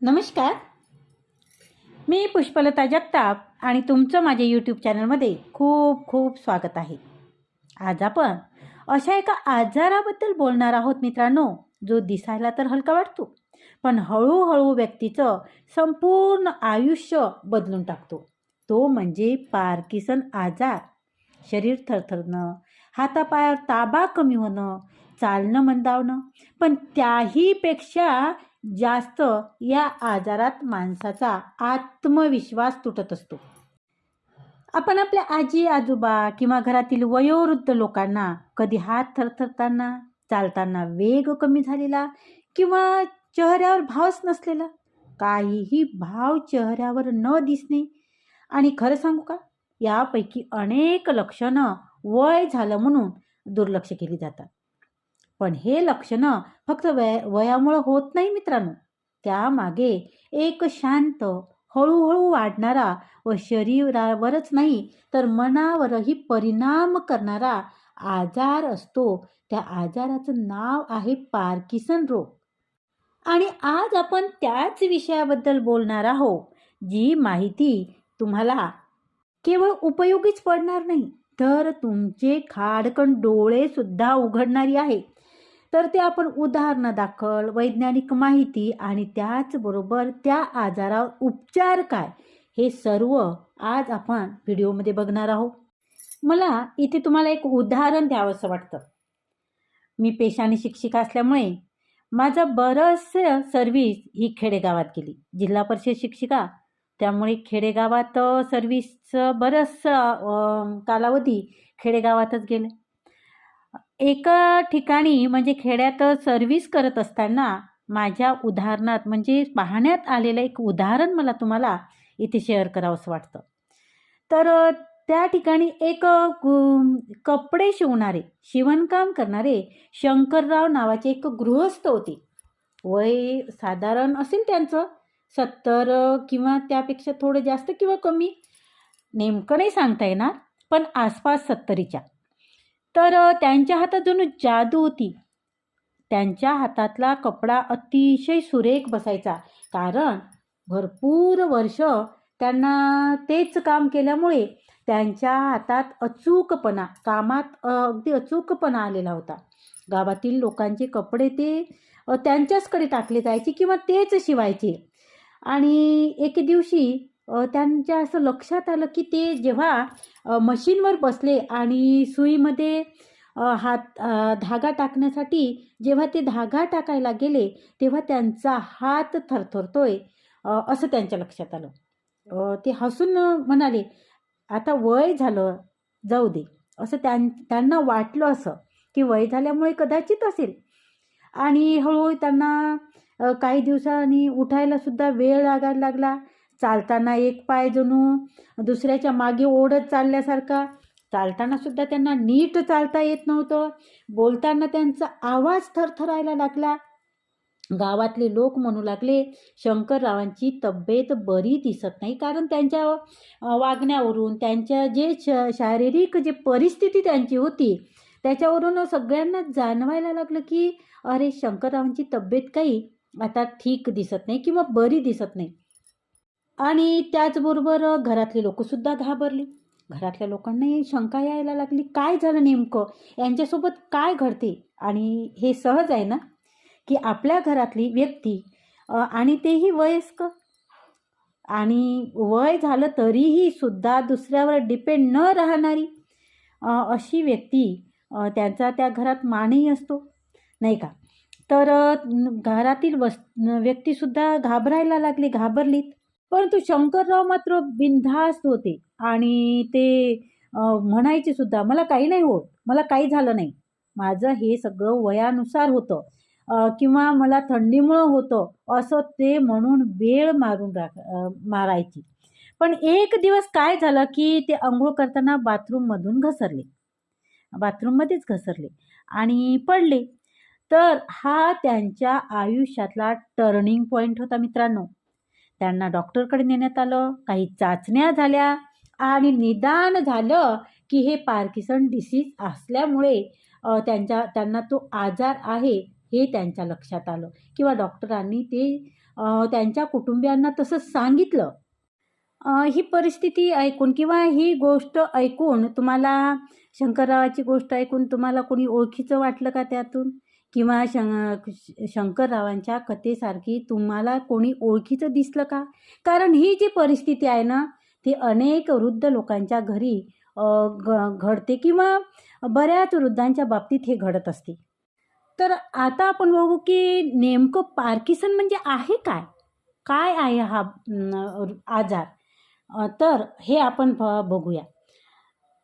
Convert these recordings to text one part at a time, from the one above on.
नमस्कार. मी पुष्पलता जगताप आणि तुमचं माझ्या यूट्यूब चॅनलमध्ये खूप खूप स्वागत आहे. आज आपण अशा एका आजाराबद्दल बोलणार आहोत मित्रांनो जो दिसायला तर हलका वाटतो पण हळूहळू व्यक्तीचं संपूर्ण आयुष्य बदलून टाकतो. तो म्हणजे पार्किसन आजार. शरीर थरथरणं हातापायावर ताबा कमी होणं चालणं मंदावणं पण त्याहीपेक्षा जास्त या आजारात माणसाचा आत्मविश्वास तुटत असतो. आपण आपल्या आजी आजोबा किंवा घरातील वयोवृद्ध लोकांना कधी हात थरथरताना चालताना वेग कमी झालेला किंवा चेहऱ्यावर भावच नसलेला काहीही भाव चेहऱ्यावर न दिसणे. आणि खरं सांगू का? यापैकी अनेक लक्षणं वय झालं म्हणून दुर्लक्ष केली जातात. पण हे लक्षणं फक्त वय वयामुळं होत नाही मित्रांनो. त्यामागे एक शांत हळूहळू वाढणारा व शरीरावरच नाही तर मनावरही परिणाम करणारा आजार असतो. त्या आजाराचं नाव आहे पार्किसन रोग. आणि आज आपण त्याच विषयाबद्दल बोलणार आहोत जी माहिती तुम्हाला केवळ उपयोगीच पडणार नाही तर तुमचे खाडकण डोळे सुद्धा उघडणारी आहे. तर ते आपण उदाहरणं दाखल वैज्ञानिक माहिती आणि त्याचबरोबर त्या आजारावर उपचार काय? हे सर्व आज आपण व्हिडिओमध्ये बघणार आहोत. मला इथे तुम्हाला एक उदाहरण द्यावंसं वाटतं. मी पेशाने शिक्षिका असल्यामुळे माझं बरंचसं सर्व्हिस ही खेडेगावात गेली जिल्हा परिषद शिक्षिका. त्यामुळे खेडेगावात सर्व्हिसचं बरंचसं कालावधी खेडेगावातच गेलं. एका ठिकाणी म्हणजे खेड्यात सर्व्हिस करत असताना माझ्या उदाहरणात म्हणजे पाहण्यात आलेलं एक उदाहरण मला तुम्हाला इथे शेअर करावंसं वाटतं. तर त्या ठिकाणी एक कपडे शिवणारे शिवणकाम करणारे शंकरराव नावाचे एक गृहस्थ होते. वय साधारण असेल त्यांचं सत्तर किंवा त्यापेक्षा थोडं जास्त किंवा कमी. नेमकं नाही सांगता येणार पण आसपास सत्तरीच्या. तर त्यांच्या हातात जणू जादू होती. त्यांच्या हातातला कपडा अतिशय सुरेख बसायचा. कारण भरपूर वर्ष त्यांना तेच काम केल्यामुळे त्यांच्या हातात अचूकपणा कामात अगदी अचूकपणा आलेला होता. गावातील लोकांचे कपडे ते त्यांच्याचकडे टाकले जायचे किंवा तेच शिवायचे. आणि एके दिवशी त्यांच्या असं लक्षात आलं की ते जेव्हा मशीनवर बसले आणि सुईमध्ये हात धागा टाकण्यासाठी जेव्हा ते धागा टाकायला गेले तेव्हा त्यांचा हात थरथरतोय असं त्यांच्या लक्षात आलं. ते हसून म्हणाले आता वय झालं जाऊ दे. असं त्यां त्यांना वाटलं असं की वय झाल्यामुळे कदाचित असेल. आणि हळूहळू त्यांना काही दिवसांनी उठायलासुद्धा वेळ लागायला लागला. चालताना एक पाय जणू दुसऱ्याच्या मागे ओढत चालल्यासारखा. चालताना सुद्धा त्यांना नीट चालता येत नव्हतं. बोलताना त्यांचा आवाज थरथरायला लागला. गावातले लोक म्हणू लागले शंकररावांची तब्येत बरी दिसत नाही कारण त्यांच्या वागण्यावरून त्यांच्या जे श शारीरिक जे परिस्थिती त्यांची होती त्याच्यावरून सगळ्यांना जाणवायला लागलं की अरे शंकररावांची तब्येत काही आता ठीक दिसत नाही किंवा बरी दिसत नाही. आणि त्याचबरोबर घरातले लोकंसुद्धा घाबरली. घरातल्या लोकांनाही शंका यायला लागली काय झालं नेमकं? यांच्यासोबत काय घडते? आणि हे सहज आहे ना की आपल्या घरातली व्यक्ती आणि तेही वयस्क. आणि वय झालं तरीही सुद्धा दुसऱ्यावर डिपेंड न राहणारी अशी व्यक्ती त्यांचा त्या घरात मानही असतो. नाही का? तर घरातील वस् व्यक्तीसुद्धा घाबरायला लागली घाबरलीत. परंतु शंकरराव मात्र बिनधास्त होते आणि ते म्हणायचे सुद्धा मला काही नाही होत मला काही झालं नाही. माझं हे सगळं वयानुसार होतं किंवा मला थंडीमुळं होतं असं ते म्हणून वेळ मारून राख मारायची. पण एक दिवस काय झालं की ते आंघोळ करताना बाथरूममधून घसरले. बाथरूममध्येच घसरले आणि पडले. तर हा त्यांच्या आयुष्यातला टर्निंग पॉईंट होता मित्रांनो. त्यांना डॉक्टरकडे नेण्यात आलं. काही चाचण्या झाल्या आणि निदान झालं की हे पार्किसन डिसीज असल्यामुळे त्यांच्या त्यांना तो आजार आहे हे त्यांच्या लक्षात आलं किंवा डॉक्टरांनी ते त्यांच्या कुटुंबियांना तसं सांगितलं. ही परिस्थिती ऐकून किंवा ही गोष्ट ऐकून तुम्हाला शंकररावाची गोष्ट ऐकून तुम्हाला कोणी ओळखीचं वाटलं का त्यातून? किंवा शं शंकररावांच्या कथेसारखी तुम्हाला कोणी ओळखीचं दिसलं का? कारण ही जी परिस्थिती आहे ना ती अनेक वृद्ध लोकांच्या घरी घडते किंवा बऱ्याच वृद्धांच्या बाबतीत हे घडत असते. तर आता आपण बघू की नेमकं पार्किसन म्हणजे आहे काय? काय आहे हा आजार? तर हे आपण ब बघूया.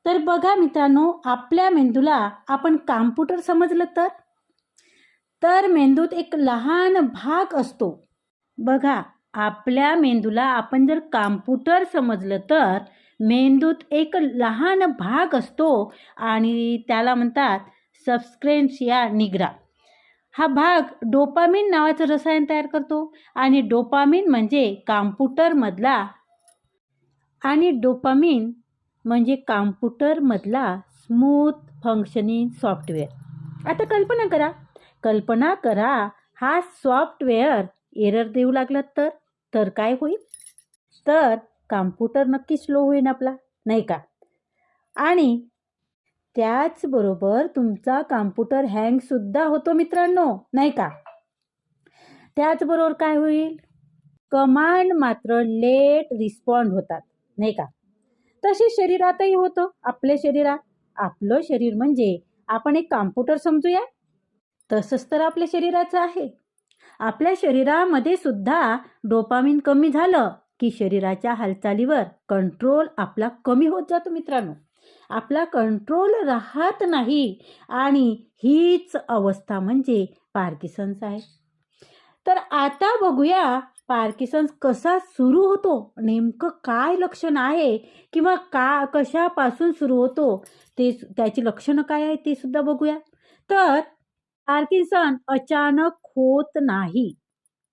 तर बघा मित्रांनो आपल्या मेंदूला आपण कॉम्प्युटर समजलं तर? तर मेंदूत एक लहान भाग असतो. बघा आपल्या मेंदूला आपण जर कॉम्प्युटर समजलं तर मेंदूत एक लहान भाग असतो आणि त्याला म्हणतात सबस्क्रेन्सिया निग्रा. हा भाग डोपामिन नावाचं रसायन तयार करतो आणि डोपामिन म्हणजे कॉम्प्युटरमधला आणि डोपामिन म्हणजे कॉम्प्युटरमधला स्मूथ फंक्शनिंग सॉफ्टवेअर. आता कल्पना करा कल्पना करा हा सॉफ्टवेअर एरर देऊ लागला तर? तर काय होईल? तर कॉम्प्युटर नक्की स्लो होईल आपला नाही का? आणि त्याचबरोबर तुमचा कॉम्प्युटर हँगसुद्धा होतो मित्रांनो नाही का? त्याचबरोबर काय होईल? कमांड मात्र लेट रिस्पॉन्ड होतात नाही का? तसे शरीरातही होतं आपल्या शरीरात. आपलं शरीर म्हणजे आपण एक कॉम्प्युटर समजूया? तसंच तर आपल्या शरीराचं आहे. आपल्या शरीरामध्ये सुद्धा डोपामिन कमी झालं की शरीराच्या हालचालीवर कंट्रोल आपला कमी होत जातो मित्रांनो. आपला कंट्रोल राहत नाही आणि हीच अवस्था म्हणजे पार्किसन्स आहे. तर आता बघूया पार्किसन्स कसा सुरू होतो नेमकं काय लक्षण आहे किंवा का कशापासून सुरू होतो ते त्याची लक्षणं काय आहे ते सुद्धा बघूया. तर पार्किन्सन अचानक होत नाही.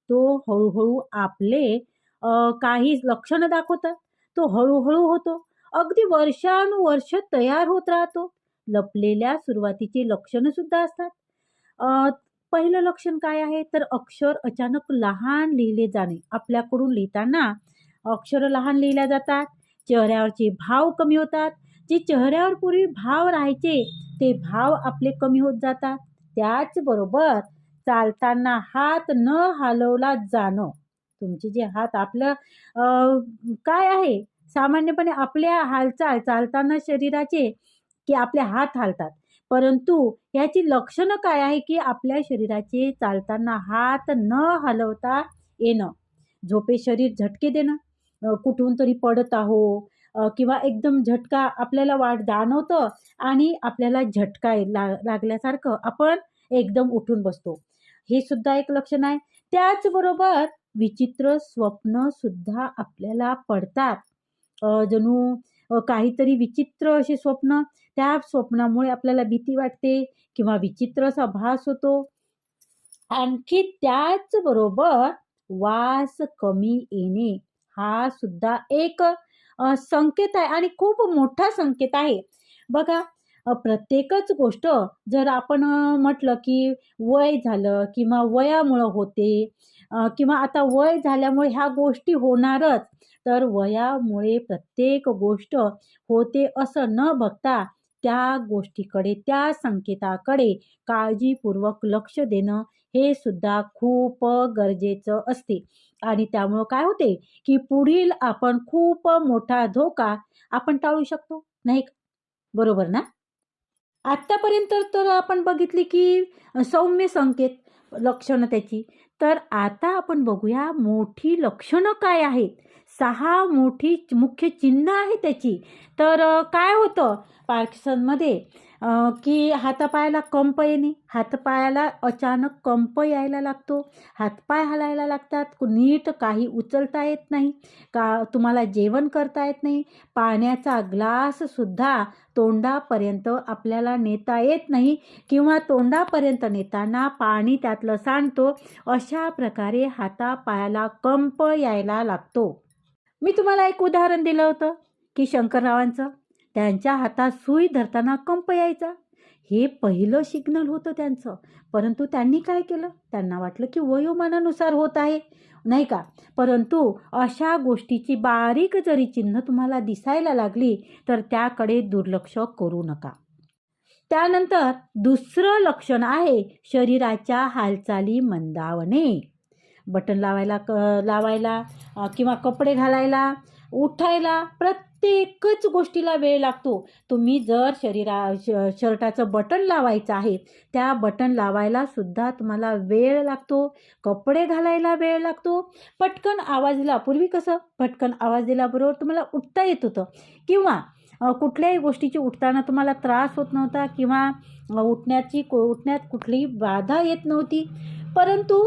तो हळूहळू आपले काही लक्षणं दाखवतात. तो हळूहळू होतो. अगदी वर्षानुवर्ष तयार होत राहतो. लपलेल्या सुरुवातीची लक्षणं सुद्धा असतात. पहिलं लक्षण काय आहे? तर अक्षर अचानक लहान लिहिले जाणे. आपल्याकडून लिहिताना अक्षर लहान लिहिल्या जातात. चेहऱ्यावरचे भाव कमी होतात. जे चेहऱ्यावर पूर्वी भाव राहायचे ते भाव आपले कमी होत जातात. त्याचबरोबर चालताना हात न हलवला जाणं. तुमचे जे हात आपलं काय आहे? सामान्यपणे आपल्या हालचाल चालताना शरीराचे की आपले हात हालतात. परंतु याची लक्षणं काय आहे की आपल्या शरीराचे चालताना हात न हलवता येणं. झोपे शरीर झटके देणं. कुठून तरी पडत आहो किंवा एकदम झटका आपल्याला वाट जाणवतं आणि आपल्याला झटका ला लागल्यासारखं आपण एकदम उठून बसतो. हे सुद्धा एक लक्षण आहे. त्याचबरोबर विचित्र स्वप्न सुद्धा आपल्याला पडतात. जणू काहीतरी विचित्र असे स्वप्न त्या स्वप्नामुळे आपल्याला भीती वाटते किंवा विचित्र असा भास होतो. आणखी त्याचबरोबर वास कमी येणे हा सुद्धा एक संकेत आहे आणि खूप मोठा संकेत आहे. बघा प्रत्येकच गोष्ट जर आपण म्हटलं की वय झालं किंवा वयामुळं होते किंवा आता वय झाल्यामुळे ह्या गोष्टी होणारच तर वयामुळे प्रत्येक गोष्ट होते असं न बघता त्या गोष्टीकडे त्या संकेताकडे काळजीपूर्वक लक्ष देणं हे सुद्धा खूप गरजेचं असते. आणि त्यामुळं काय होते की पुढील आपण खूप मोठा धोका आपण टाळू शकतो. नाही का? बरोबर ना? आत्तापर्यंत तर आपण बघितली की सौम्य संकेत लक्षणं त्याची. तर आता आपण बघूया मोठी लक्षणं काय आहेत? सहा मोठी मुख्य चिन्ह आहे त्याची. तर काय होतं? पार्किसनमध्ये की हातापायाला कंप येणे हातपायाला अचानक कंप यायला लागतो. हातपाय हलायला लागतात. नीट काही उचलता येत नाही. का तुम्हाला जेवण करता येत नाही. पाण्याचा ग्लाससुद्धा तोंडापर्यंत आपल्याला नेता येत नाही किंवा तोंडापर्यंत नेताना पाणी त्यातलं सांडतो. अशा प्रकारे हातापायाला कंप यायला लागतो. मी तुम्हाला एक उदाहरण दिलं होतं की शंकररावांचं. त्यांच्या हातात सुई धरताना कंप यायचा. हे पहिलं सिग्नल होतं त्यांचं. परंतु त्यांनी काय केलं? त्यांना वाटलं की वयोमानानुसार होत आहे. नाही का? परंतु अशा गोष्टीची बारीक जरी चिन्ह तुम्हाला दिसायला लागली तर त्याकडे दुर्लक्ष करू नका. त्यानंतर दुसरं लक्षण आहे शरीराच्या हालचाली मंदावणे. बटन लावायला क लावायला किंवा कपडे घालायला उठायला ते एकच गोष्टीला वेळ लागतो. तुम्ही जर शरीरा श शर्टाचं बटन लावायचं आहे त्या बटन लावायला सुद्धा तुम्हाला वेळ लागतो. कपडे घालायला वेळ लागतो. पटकन आवाज दिला पूर्वी कसं? पटकन आवाज दिल्याबरोबर तुम्हाला उठता येत होतं. किंवा कुठल्याही गोष्टीची उठताना तुम्हाला त्रास होत नव्हता किंवा उठण्याची को उठण्यात कुठलीही बाधा येत नव्हती. परंतु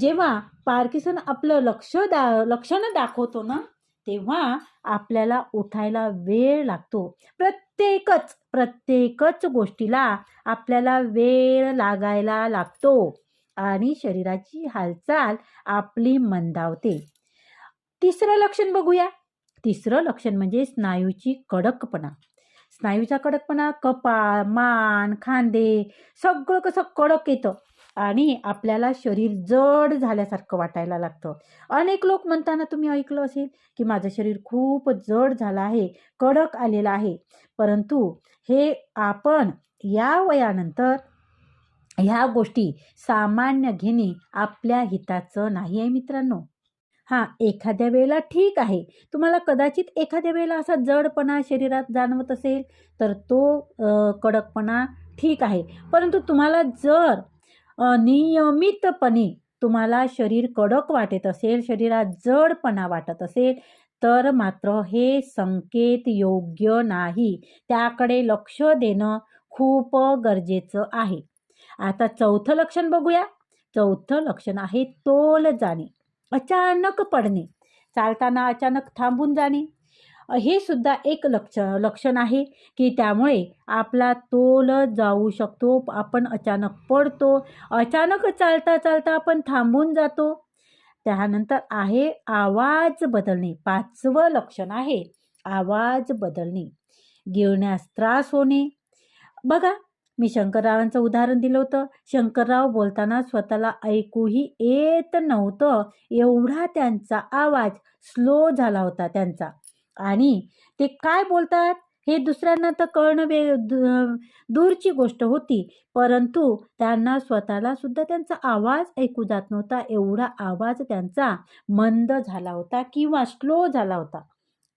जेव्हा पार्किसन आपलं लक्ष दा लक्षणं दाखवतो ना तेव्हा आपल्याला उठायला वेळ लागतो. प्रत्येकच प्रत्येकच गोष्टीला आपल्याला वेळ लागायला लागतो आणि शरीराची हालचाल आपली मंदावते. तिसरं लक्षण बघूया. तिसरं लक्षण म्हणजे स्नायूची कडकपणा. स्नायूचा कडकपणा कपाळ मान खांदे सगळं कसं कडक येतं. आणि आपल्याला शरीर जड झाल्यासारखं वाटायला लागतं. अनेक लोक म्हणताना तुम्ही ऐकलं असेल की माझं शरीर खूप जड झालं आहे कडक आलेलं आहे. परंतु हे आपण या वयानंतर ह्या गोष्टी सामान्य घेणे आपल्या हिताचं नाही आहे मित्रांनो. हां एखाद्या वेळेला ठीक आहे. तुम्हाला कदाचित एखाद्या वेळेला असा जडपणा शरीरात जाणवत असेल तर तो कडकपणा ठीक आहे. परंतु तुम्हाला जर नियमितपणे तुम्हाला शरीर कडक वाटत असेल शरीरात जडपणा वाटत असेल तर मात्र हे संकेत योग्य नाही. त्याकडे लक्ष देणं खूप गरजेचं आहे. आता चौथं लक्षण बघूया. चौथं लक्षण आहे तोल जाणे. अचानक पडणे. चालताना अचानक थांबून जाणे. हे सुद्धा एक लक्ष लक्षण आहे की त्यामुळे आपला तोल जाऊ शकतो आपण अचानक पडतो अचानक चालता चालता आपण थांबून जातो. त्यानंतर आहे आवाज बदलणे पाचवं लक्षण आहे आवाज बदलणे गिळण्यास त्रास होणे. बघा मी शंकररावांचं उदाहरण दिलं होतं. शंकरराव बोलताना स्वतःला ऐकूही येत नव्हतं. एवढा त्यांचा आवाज स्लो झाला होता त्यांचा. आणि ते काय बोलतात? हे दुसऱ्यांना तर कळणं वे दूरची गोष्ट होती. परंतु त्यांना स्वतःला सुद्धा त्यांचा आवाज ऐकू जात नव्हता. एवढा आवाज त्यांचा मंद झाला होता किंवा स्लो झाला होता.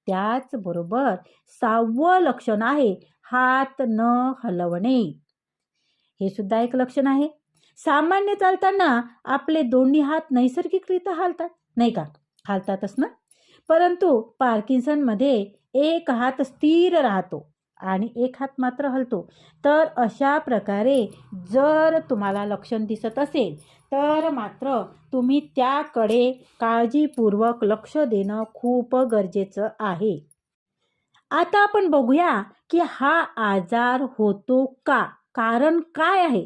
त्याचबरोबर सहावं लक्षण आहे हात न हलवणे. हे सुद्धा एक लक्षण आहे. सामान्य चालताना आपले दोन्ही हात नैसर्गिकरित्या हालतात नाही का? हालतातच ना? परंतु पार्किन्सनमध्ये एक हात स्थिर राहतो आणि एक हात मात्र हलतो. तर अशा प्रकारे जर तुम्हाला लक्षण दिसत असेल तर मात्र तुम्ही त्याकडे काळजीपूर्वक लक्ष देणं खूप गरजेचं आहे. आता आपण बघूया की हा आजार होतो का? कारण काय आहे?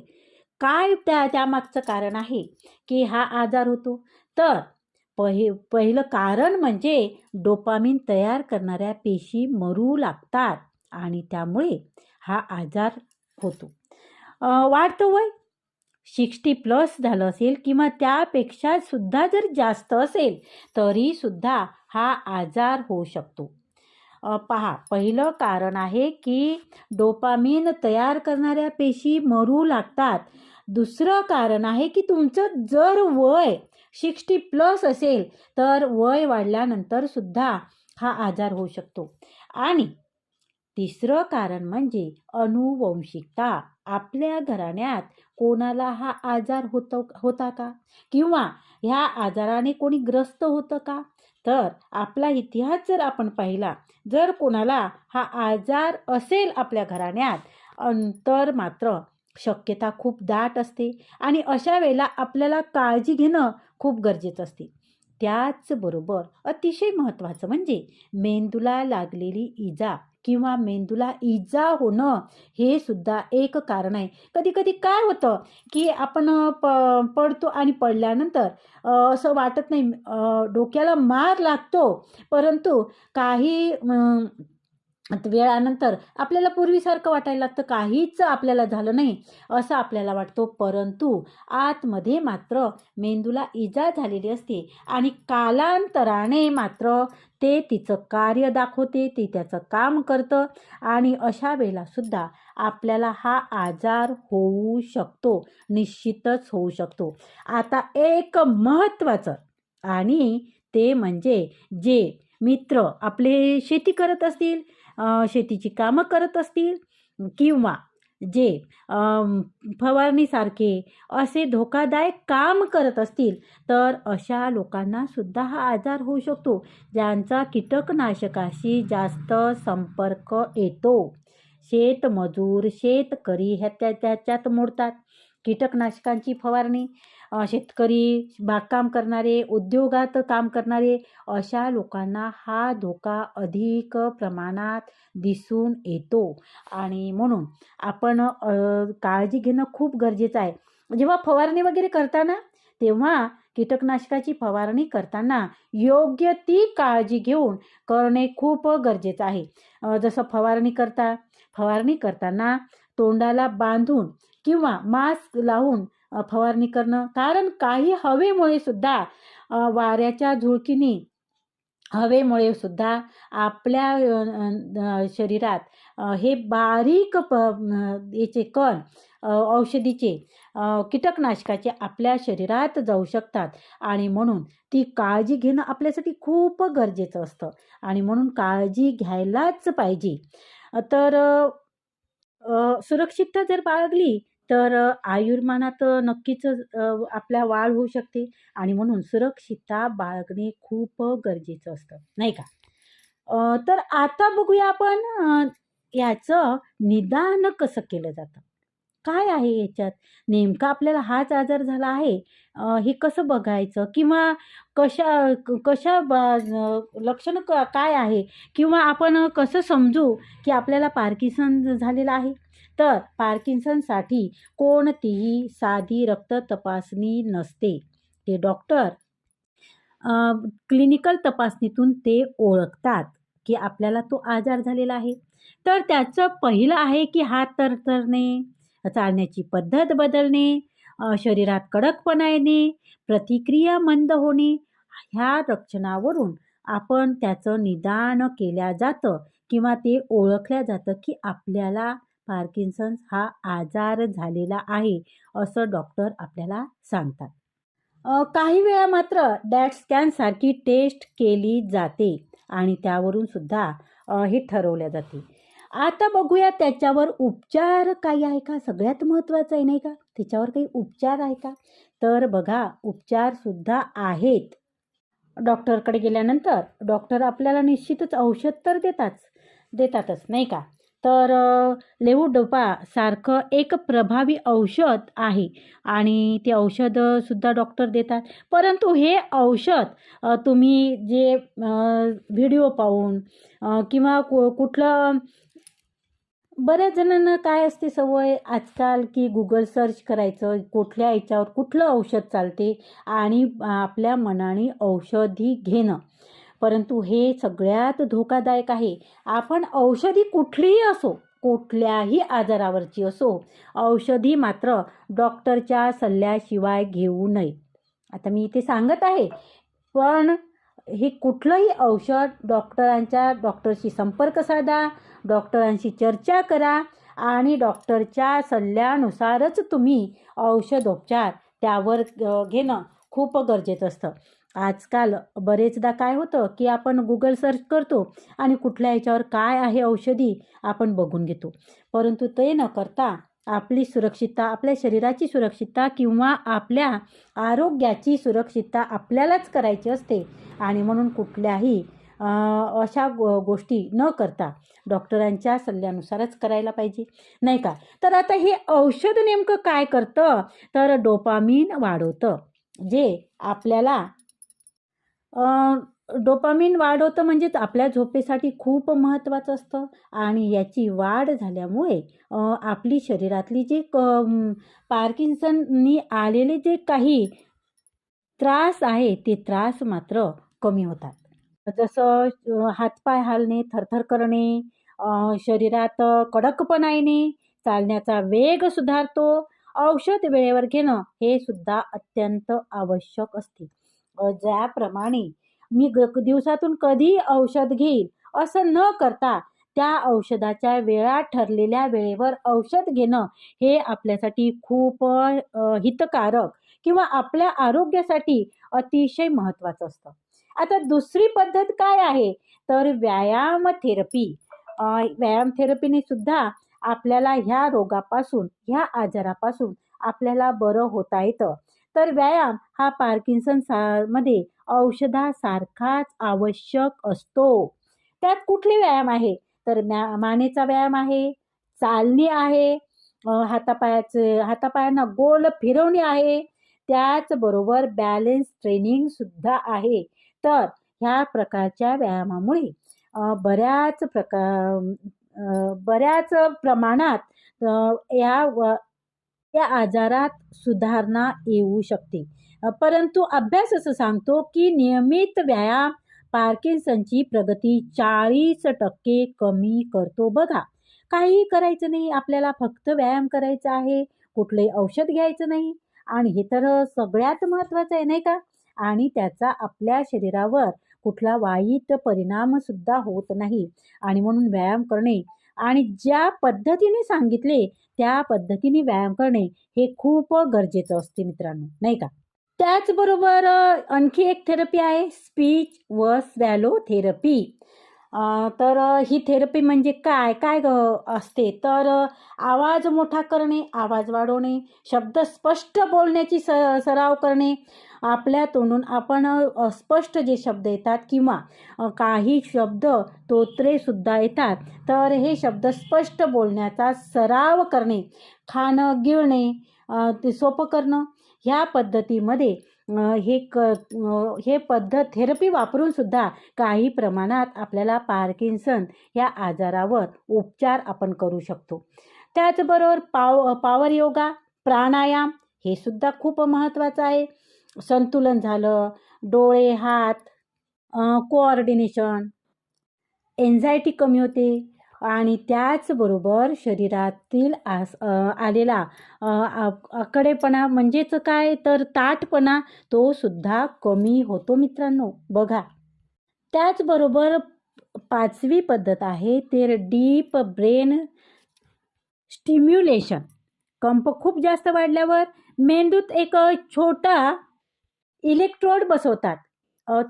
काय त्या त्यामागचं कारण आहे की हा आजार होतो? तर पहि पहिलं कारण म्हणजे डोपामिन तयार करणाऱ्या पेशी मरू लागतात आणि त्यामुळे हा आजार होतो. वाढतं वय? सिक्स्टी प्लस झालं असेल किंवा त्यापेक्षा सुद्धा जर जास्त असेल तरीसुद्धा हा आजार होऊ शकतो. पहा पहिलं कारण आहे की डोपामिन तयार करणाऱ्या पेशी मरू लागतात. दुसरं कारण आहे की तुमचं जर वय सिक्स्टी प्लस असेल तर वय वाढल्यानंतर सुद्धा हा आजार होऊ शकतो. आणि तिसरं कारण म्हणजे अनुवंशिकता. आपल्या घराण्यात कोणाला हा आजार होतो होता का? किंवा ह्या आजाराने कोणी ग्रस्त होतं का? तर आपला इतिहास जर आपण पाहिला जर कोणाला हा आजार असेल आपल्या घराण्यात अंतर तर मात्र शक्यता खूप दाट असते आणि अशा वेळेला आपल्याला काळजी घेणं खूप गरजेचं असते. त्याचबरोबर अतिशय महत्त्वाचं म्हणजे मेंदूला लागलेली इजा किंवा मेंदूला इजा होणं हे सुद्धा एक कारण आहे. कधी कधी काय होतं की आपण प पडतो आणि पडल्यानंतर असं वाटत नाही डोक्याला मार लागतो. परंतु काही वेळानंतर आपल्याला पूर्वीसारखं वाटायला लागतं काहीच आपल्याला झालं नाही असं आपल्याला वाटतो. परंतु आतमध्ये मात्र मेंदूला इजा झालेली असते आणि कालांतराने मात्र ते तिचं कार्य दाखवते ते त्याचं काम करतं आणि अशा वेळेलासुद्धा आपल्याला हा आजार होऊ शकतो निश्चितच होऊ शकतो. आता एक महत्त्वाचं आणि ते म्हणजे जे मित्र आपले शेती करत असतील शेतीची कामं करत असतील किंवा जे फवारणीसारखे असे धोकादायक काम करत असतील तर अशा लोकांना सुद्धा हा आजार होऊ शकतो ज्यांचा कीटकनाशकाशी जास्त संपर्क येतो. शेतमजूर शेतकरी ह्या त्या त्याच्यात मोडतात. कीटकनाशकांची फवारणी शेतकरी बागकाम करणारे उद्योगात काम करणारे अशा लोकांना हा धोका अधिक प्रमाणात दिसून येतो. आणि म्हणून आपण काळजी घेणं खूप गरजेचं आहे. जेव्हा फवारणी वगैरे करताना तेव्हा कीटकनाशकाची फवारणी करताना योग्य ती काळजी घेऊन करणे खूप गरजेचं आहे. जसं फवारणी करता फवारणी करताना तोंडाला बांधून किंवा मास्क लावून फवारणी करणं. कारण काही हवेमुळे सुद्धा वाऱ्याच्या झुळकीने हवेमुळे सुद्धा आपल्या शरीरात हे बारीक प याचे कण औषधीचे कीटकनाशकाचे आपल्या शरीरात जाऊ शकतात. आणि म्हणून ती काळजी घेणं आपल्यासाठी खूप गरजेचं असतं. आणि म्हणून काळजी घ्यायलाच पाहिजे. तर सुरक्षितता जर बाळगली तर आयुर्मानात नक्कीच आपल्या वाढ होऊ शकते आणि म्हणून सुरक्षितता बाळगणे खूप गरजेचं असतं नाही का? तर आता बघूया आपण याचं निदान कसं केलं जातं? काय आहे याच्यात? नेमका आपल्याला हाच आजार झाला आहे हे कसं बघायचं? किंवा कशा क- कशा लक्षणं क काय आहे? किंवा आपण कसं समजू की आपल्याला पार्किसन झालेलं आहे? तर पार्किन्सनसाठी कोणतीही साधी रक्त तपासणी नसते. ते डॉक्टर क्लिनिकल तपासणीतून ते ओळखतात की आपल्याला तो आजार झालेला आहे. तर त्याचं पहिलं आहे की हात तरतरणे चालण्याची पद्धत बदलणे शरीरात कडकपणा येणे प्रतिक्रिया मंद होणे ह्या लक्षणावरून आपण त्याचं निदान केल्या जातं किंवा ते ओळखल्या जातं की आपल्याला पार्किन्सन्स हा आजार झालेला आहे असं डॉक्टर आपल्याला सांगतात. काही वेळा मात्र डॅट स्कॅनसारखी टेस्ट केली जाते आणि त्यावरून सुद्धा हे ठरवल्या जाते. आता बघूया त्याच्यावर उपचार काही आहे का? सगळ्यात महत्त्वाचं आहे नाही का? त्याच्यावर काही उपचार आहे का? तर बघा उपचारसुद्धा आहेत. डॉक्टरकडे गेल्यानंतर डॉक्टर आपल्याला निश्चितच औषध तर देतात देतातच नाही का? तर अ, लेवोडोपासारखं एक प्रभावी औषध आहे. आणि ते औषधसुद्धा डॉक्टर देतात. परंतु हे औषध तुम्ही जे व्हिडिओ पाहून किंवा कु कुठलं बऱ्याच जणांना काय असते सवय आजकाल की गुगल सर्च करायचं कुठल्या याच्यावर कुठलं औषध चालते आणि आपल्या मनाने औषधी घेणं. परंतु हे सगळ्यात धोकादायक आहे. आपण औषधी कुठलीही असो कुठल्याही आजारावरची असो औषधी मात्र डॉक्टरच्या सल्ल्याशिवाय घेऊ नये. आता मी इथे सांगत आहे पण हे कुठलंही औषध डॉक्टरांच्या डॉक्टरशी संपर्क साधा डॉक्टरांशी चर्चा करा आणि डॉक्टरच्या सल्ल्यानुसारच तुम्ही औषधोपचार त्यावर घेणं खूप गरजेचं असतं. आजकाल बरेचदा काय होतं की आपण गुगल सर्च करतो आणि कुठल्या याच्यावर काय आहे औषधी आपण बघून घेतो. परंतु ते न करता आपली सुरक्षितता आपल्या शरीराची सुरक्षितता किंवा आपल्या आरोग्याची सुरक्षितता आपल्यालाच करायची असते. आणि म्हणून कुठल्याही अशा गो गोष्टी न करता डॉक्टरांच्या सल्ल्यानुसारच करायला पाहिजे. नाही का? तर आता हे औषध नेमकं काय करतं? तर डोपामीन वाढवतं जे आपल्याला डोपामिन वाढ होतं म्हणजेच आपल्या झोपेसाठी खूप महत्त्वाचं असतं आणि याची वाढ झाल्यामुळे आपली शरीरातली जे क पार्किन्सननी आलेले जे काही त्रास आहे ते त्रास मात्र कमी होतात. जसं हातपाय हालणे थरथर करणे शरीरात कडकपणा येणे चालण्याचा वेग सुधारतो औषध वेळेवर घेणं हे सुद्धा अत्यंत आवश्यक असते. ज्याप्रमाणे मी ग दिवसातून कधी औषध घेईल असं न करता त्या औषधाच्या वेळा ठरलेल्या वेळेवर औषध घेणं हे आपल्यासाठी खूप हितकारक किंवा आपल्या आरोग्यासाठी अतिशय महत्त्वाचं असतं. आता दुसरी पद्धत काय आहे? तर व्यायाम थेरपी. व्यायाम थेरपीने सुद्धा आपल्याला ह्या रोगापासून ह्या आजारापासून आपल्याला बरं होता येतं. तर व्यायाम हा पार्किन्सन सा मध्ये औषधासारखाच आवश्यक असतो. त्यात कुठले व्यायाम आहे? तर म्या मानेचा व्यायाम आहे चालणी आहे हातापायाचे हातापायांना गोल फिरवणे आहे त्याचबरोबर बॅलेन्स ट्रेनिंगसुद्धा आहे. तर ह्या प्रकारच्या व्यायामामुळे बऱ्याच प्रकार बऱ्याच प्रमाणात या व या आजारात सुधारणा येऊ शकते. परंतु अभ्यास असं सांगतो की नियमित व्यायाम पार्किन्सनची प्रगती चाळीस टक्के कमी करतो बघा. काहीही करायचं नाही आपल्याला फक्त व्यायाम करायचा आहे कुठलंही औषध घ्यायचं नाही. आणि हे तर सगळ्यात महत्त्वाचं आहे नाही का? आणि त्याचा आपल्या शरीरावर कुठला वाईट परिणामसुद्धा होत नाही. आणि म्हणून व्यायाम करणे आणि ज्या पद्धतीने सांगितले त्या पद्धतीने व्यायाम करणे हे खूप गरजेचं असते मित्रांनो नाही का? त्याचबरोबर आणखी एक थेरपी आहे स्पीच व स्वॅलो थेरपी तर ही थेरपी म्हणजे काय काय ग असते? तर आवाज मोठा करणे आवाज वाढवणे शब्द स्पष्ट बोलण्याची स सराव करणे आपल्या तोंडून आपण स्पष्ट जे शब्द येतात किंवा काही शब्द तोत्रेसुद्धा येतात तर हे शब्द स्पष्ट बोलण्याचा सराव करणे खाणं गिळणे ते सोपं करणं ह्या पद्धतीमध्ये हे क हे पद्धत थेरपी वापरून सुद्धा काही प्रमाणात आपल्याला पार्किन्सन या आजारावर उपचार आपण करू शकतो. त्याचबरोबर पाव पावर योगा प्राणायाम हे सुद्धा खूप महत्त्वाचं आहे. संतुलन झालं. डोळे हात कोऑर्डिनेशन एन्झायटी कमी होते आणि त्याचबरोबर शरीरातील आस आलेला आकडेपणा म्हणजेच काय? तर ताटपणा तो सुद्धा कमी होतो मित्रांनो. बघा. त्याचबरोबर पाचवी पद्धत आहे ते डीप ब्रेन स्टिम्युलेशन कंप खूप जास्त वाढल्यावर मेंदूत एक छोटा इलेक्ट्रोड बसवतात.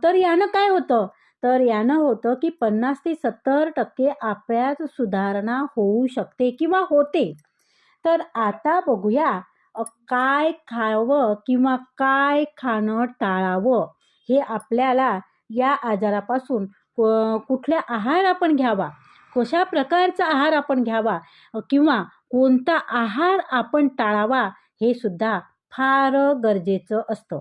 तर यानं काय होतं? तर यानं होतं की पन्नास ते सत्तर टक्के आपल्यात सुधारणा होऊ शकते किंवा होते. तर आता बघूया काय खावं किंवा काय खाणं टाळावं हे आपल्याला या आजारापासून कुठल्या आहार आपण घ्यावा? कशा प्रकारचा आहार आपण घ्यावा? किंवा कोणता आहार आपण टाळावा? हे सुद्धा फार गरजेचं असतं.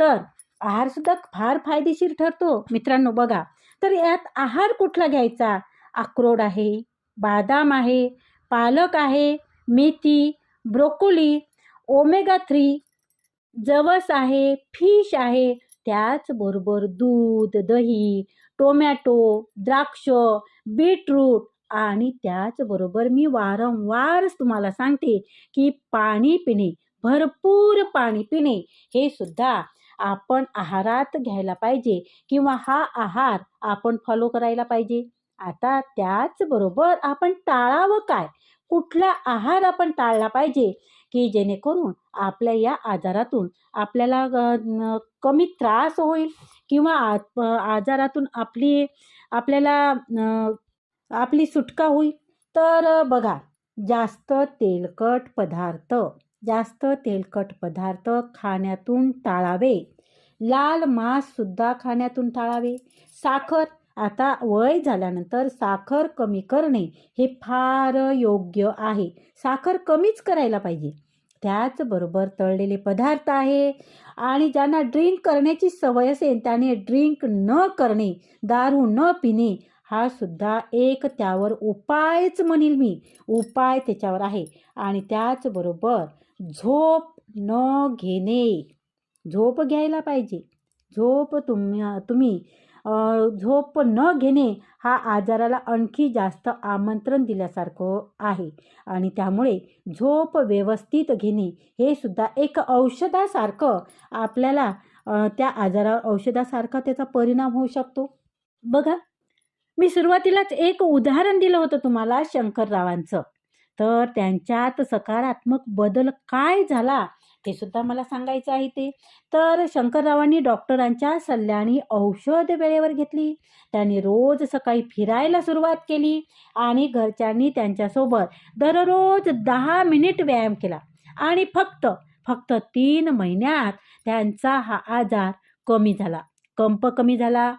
तर आहारसुद्धा फार फायदेशीर ठरतो. मित्रांनो बघा. तर यात आहार कुठला घ्यायचा? अक्रोड आहे बादाम आहे पालक आहे मेथी ब्रोकोली ओमेगा थ्री जवस आहे फिश आहे. त्याचबरोबर दूध दही टोमॅटो द्राक्ष बीटरूट आणि त्याचबरोबर मी वारंवार तुम्हाला सांगते की पाणी पिणे. भरपूर पाणी पिणे हे सुद्धा आपण आहारात घ्यायला पाहिजे किंवा हा आहार आपण फॉलो करायला पाहिजे. आता त्याचबरोबर आपण टाळावं काय? कुठला आहार आपण टाळला पाहिजे की जेणेकरून आपल्या या आजारातून आपल्याला कमी त्रास होईल किंवा आजारातून आपली आपल्याला आपली सुटका होईल? तर बघा जास्त तेलकट पदार्थ जास्त तेलकट पदार्थ खाण्यातून टाळावे. लाल मांससुद्धा खाण्यातून टाळावे. साखर आता वय झाल्यानंतर साखर कमी करणे हे फार योग्य आहे. साखर कमीच करायला पाहिजे. त्याचबरोबर तळलेले पदार्थ आहे आणि ज्यांना ड्रिंक करण्याची सवय असेल त्याने ड्रिंक न करणे दारू न पिणे हा सुद्धा एक त्यावर उपायच म्हणेल मी. उपाय त्याच्यावर आहे. आणि त्याचबरोबर झोप न घेणे. झोप घ्यायला पाहिजे. झोप तुम्ही तुम्ही झोप न घेणे हा आजाराला आणखी जास्त आमंत्रण दिल्यासारखं आहे. आणि त्यामुळे झोप व्यवस्थित घेणे हे सुद्धा एक औषधासारखं आपल्याला त्या आजारा औषधासारखा त्याचा परिणाम होऊ शकतो. बघा मी सुरुवातीलाच एक उदाहरण दिलं होतं तुम्हाला शंकररावांचं. तर त्यांच्यात सकारात्मक बदल काय झाला हे सुद्धा मला सांगायचं आहे ते. तर शंकररावांनी डॉक्टरांच्या सल्ल्याने औषध वेळेवर घेतली. त्यांनी रोज सकाळी फिरायला सुरुवात केली आणि घरच्यांनी त्यांच्यासोबत दररोज दहा मिनिट व्यायाम केला. आणि फक्त फक्त तीन महिन्यात त्यांचा हा आजार कमी झाला. कंप कमी झाला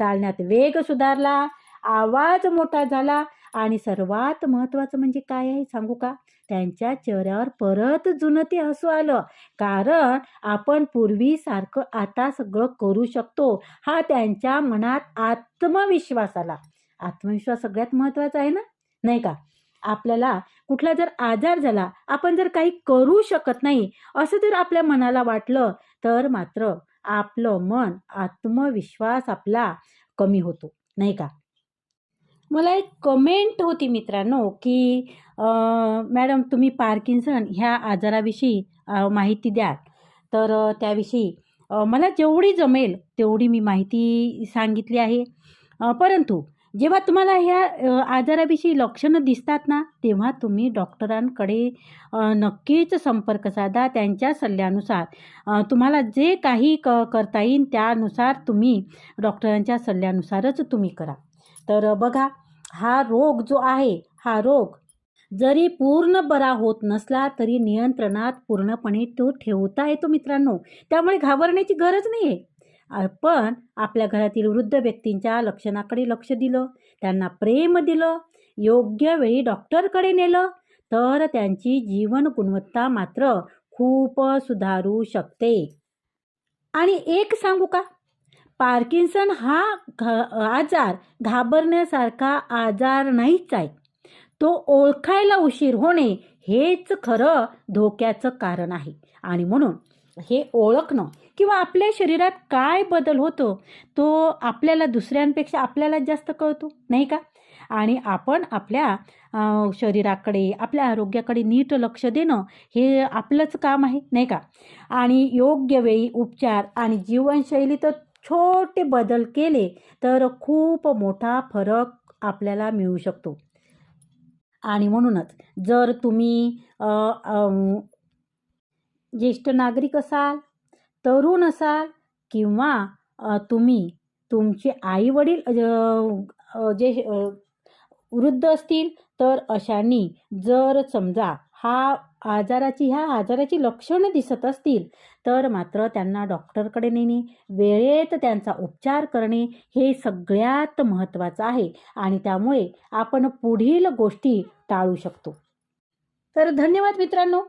चालण्यात वेग सुधारला आवाज मोठा झाला आणि सर्वात महत्त्वाचं म्हणजे काय आहे सांगू का? त्यांच्या चेहऱ्यावर परत जुनं ते हसू आलं. कारण आपण पूर्वीसारखं आता सगळं करू शकतो. हा त्यांच्या मनात आत्मविश्वास आला आत्मविश्वास सगळ्यात महत्त्वाचा आहे ना? नाही का? आपल्याला कुठला जर आजार झाला आपण जर काही करू शकत नाही असं जर आपल्या मनाला वाटलं तर मात्र आपलं मन आत्मविश्वास आपला कमी होतो. नाही का? मला एक कमेंट होती मित्रांनो की मॅडम तुम्ही पार्किन्सन ह्या आजाराविषयी माहिती द्या तर त्याविषयी मला जेवढी जमेल तेवढी मी माहिती सांगितली आहे. परंतु जेव्हा तुम्हाला ह्या आजाराविषयी लक्षणं दिसतात ना तेव्हा तुम्ही डॉक्टरांकडे नक्कीच संपर्क साधा. त्यांच्या सल्ल्यानुसार तुम्हाला जे काही क करता येईल त्यानुसार तुम्ही डॉक्टरांच्या सल्ल्यानुसारच तुम्ही करा. तर बघा हा रोग जो आहे हा रोग जरी पूर्ण बरा होत नसला तरी नियंत्रणात पूर्णपणे तो ठेवता येतो मित्रांनो. त्यामुळे घाबरण्याची गरज नाही आहे पण आपल्या घरातील वृद्ध व्यक्तींच्या लक्षणाकडे लक्ष दिलं त्यांना प्रेम दिलं योग्य वेळी डॉक्टरकडे नेलं तर त्यांची जीवन गुणवत्ता मात्र खूप सुधारू शकते. आणि एक सांगू का? पार्किन्सन हा घ आजार घाबरण्यासारखा आजार नाहीच आहे. तो ओळखायला उशीर होणे हेच खरं धोक्याचं कारण आहे. आणि म्हणून हे ओळखणं किंवा आपल्या शरीरात काय बदल होतो तो आपल्याला दुसऱ्यांपेक्षा आपल्याला जास्त कळतो नाही का? आणि आपण आपल्या शरीराकडे आपल्या आरोग्याकडे नीट लक्ष देणं हे आपलंच काम आहे नाही का? आणि योग्य वेळी उपचार आणि जीवनशैली तर छोटे बदल केले तर खूप मोठा फरक आपल्याला मिळू शकतो. आणि म्हणूनच जर तुम्ही ज्येष्ठ नागरिक असाल तरुण असाल किंवा तुम्ही तुमचे आईवडील जे वृद्ध असतील तर अशांनी जर समजा हा आजाराची ह्या आजाराची लक्षणं दिसत असतील तर मात्र त्यांना डॉक्टरकडे नेणे वेळेत त्यांचा उपचार करणे हे सगळ्यात महत्त्वाचं आहे आणि त्यामुळे आपण पुढील गोष्टी टाळू शकतो. तर धन्यवाद मित्रांनो.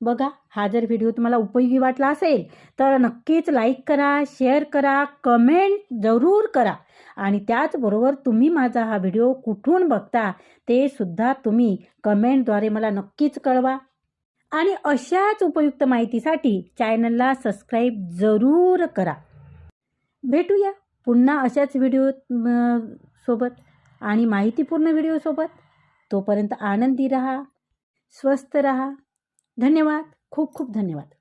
बघा हा जर व्हिडिओ तुम्हाला उपयोगी वाटला असेल तर नक्कीच लाईक करा शेअर करा कमेंट जरूर करा. आणि त्याचबरोबर तुम्ही माझा हा व्हिडिओ कुठून बघता ते सुद्धा तुम्ही कमेंटद्वारे मला नक्कीच कळवा. आणि अशाच उपयुक्त माहितीसाठी चॅनलला सबस्क्राईब जरूर करा. भेटूया पुन्हा अशाच व्हिडिओ सोबत आणि माहितीपूर्ण व्हिडिओसोबत तोपर्यंत आनंदी रहा स्वस्थ रहा. धन्यवाद. खूप खूप धन्यवाद.